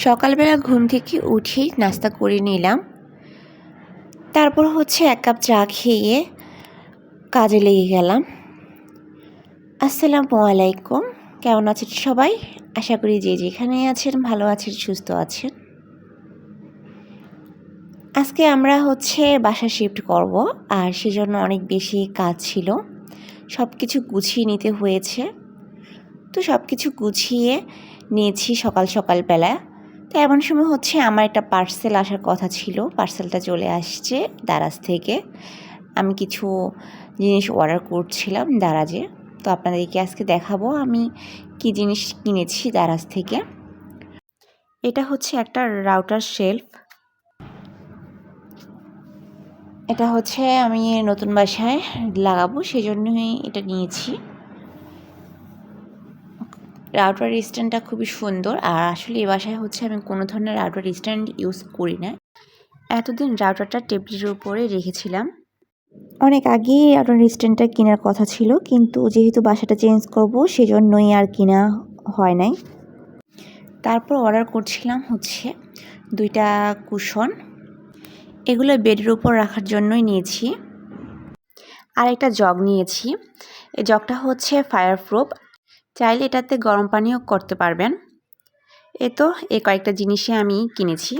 সকালবেলা ঘুম থেকে উঠেই নাস্তা করে নিলাম। তারপর হচ্ছে এক কাপ চা খেয়ে কাজে লেগে গেলাম। আসসালামু আলাইকুম। কেমন আছেন সবাই? আশা করি যে যেখানে আছেন, ভালো আছেন, সুস্থ আছেন। আজকে আমরা হচ্ছে বাসা শিফট করব আর সেজন্য অনেক বেশি কাজ ছিল। সব কিছু গুছিয়ে নিতে হয়েছে। তো সব কিছু গুছিয়ে নিয়েছি সকাল সকালবেলা। তো এমন সময় হচ্ছে আমার একটা পার্সেল আসার কথা ছিল। পার্সেলটা চলে আসছে দারাজ থেকে। আমি কিছু জিনিস অর্ডার করছিলাম দারাজে। তো আপনাদেরকে আজকে দেখাবো আমি কি জিনিস কিনেছি দারাজ থেকে। এটা হচ্ছে একটা রাউটার শেলফ এটা হচ্ছে আমি নতুন বাসায় লাগাবো সেই জন্যই এটা নিয়েছি। রাউটার স্ট্যান্ডটা খুবই সুন্দর। আর আসলে এ বাসায় হচ্ছে আমি কোনো ধরনের রাউটার স্ট্যান্ড ইউজ করি না। এতদিন রাউটারটা টেবিলের উপরে রেখেছিলাম। অনেক আগেই রাউটার স্ট্যান্ডটা কেনার কথা ছিল, কিন্তু যেহেতু বাসাটা চেঞ্জ করব, সেজন্যই আর কিনা হয় নাই। তারপর অর্ডার করছিলাম হচ্ছে দুইটা কুশন এগুলো বেডের উপর রাখার জন্যই নিয়েছি। আর একটা জগ নিয়েছি। এই জগটা হচ্ছে ফায়ার প্রুফ চাইলে এটাতে গরম পানিও করতে পারবেন। এ তো এই কয়েকটা জিনিসই আমি কিনেছি।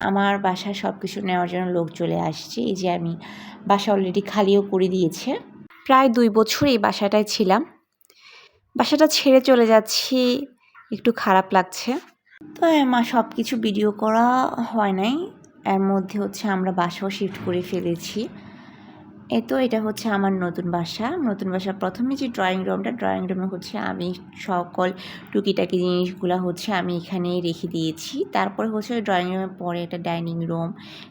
আমার বাসায় সব কিছু নেওয়ার জন্য লোক চলে আসছে। এই যে আমি বাসা অলরেডি খালিও করে দিয়েছে। প্রায় দুই বছর এই বাসাটায় ছিলাম। বাসাটা ছেড়ে চলে যাচ্ছি। একটু খারাপ লাগছে। তো আমার সব কিছু ভিডিও করা হয় নাই। এর মধ্যে হচ্ছে আমরা বাসাও শিফট করে ফেলেছি। তো এটা হচ্ছে আমার নতুন বাসা। নতুন বাসা প্রথমে যে ড্রয়িং রুমটা ড্রয়িং রুমে হচ্ছে আমি সকল টুকিটাকি জিনিসগুলো হচ্ছে আমি এখানে রেখে দিয়েছি। তারপরে হচ্ছে ড্রয়িং রুমের পরে একটা ডাইনিং রুম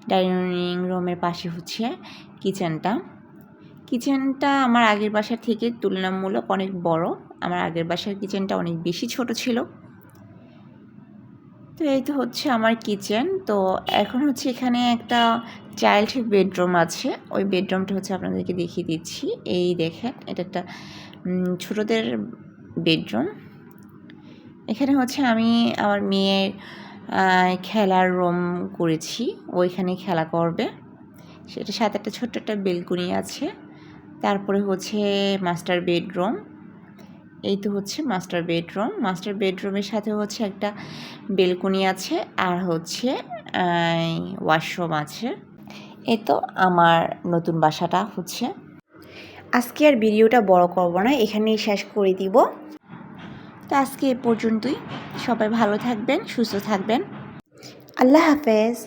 ডাইনিং রুমের পাশে হচ্ছে কিচেনটা কিচেনটা আমার আগের বাসার থেকে তুলনামূলক অনেক বড়। আমার আগের বাসার কিচেনটা অনেক বেশি ছোট ছিল। তো এই তো হচ্ছে আমার কিচেন তো এখন হচ্ছে এখানে একটা চাইল্ড বেডরুম আছে। ওই বেডরুমটা হচ্ছে আপনাদেরকে দেখিয়ে দিচ্ছি। এই দেখেন, এটা একটা ছোটোদের বেডরুম এখানে হচ্ছে আমি আমার মেয়ের খেলার রুম করেছি। ওইখানে খেলা করবে। সেটা সাথে একটা ছোট্ট একটা বেলকুনি আছে। তারপরে হচ্ছে মাস্টার বেডরুম এই তো হচ্ছে মাস্টার বেডরুম মাস্টার বেডরুমের সাথে হচ্ছে একটা বেলকনি আছে আর হচ্ছে ওয়াশরুম আছে। এ তো আমার নতুন বাসাটা হচ্ছে। আজকে আর ভিডিওটা বড় করব না, এখানেই শেষ করে দিব। তো আজকে এ পর্যন্তই। সবাই ভালো থাকবেন, সুস্থ থাকবেন। আল্লাহ হাফেজ।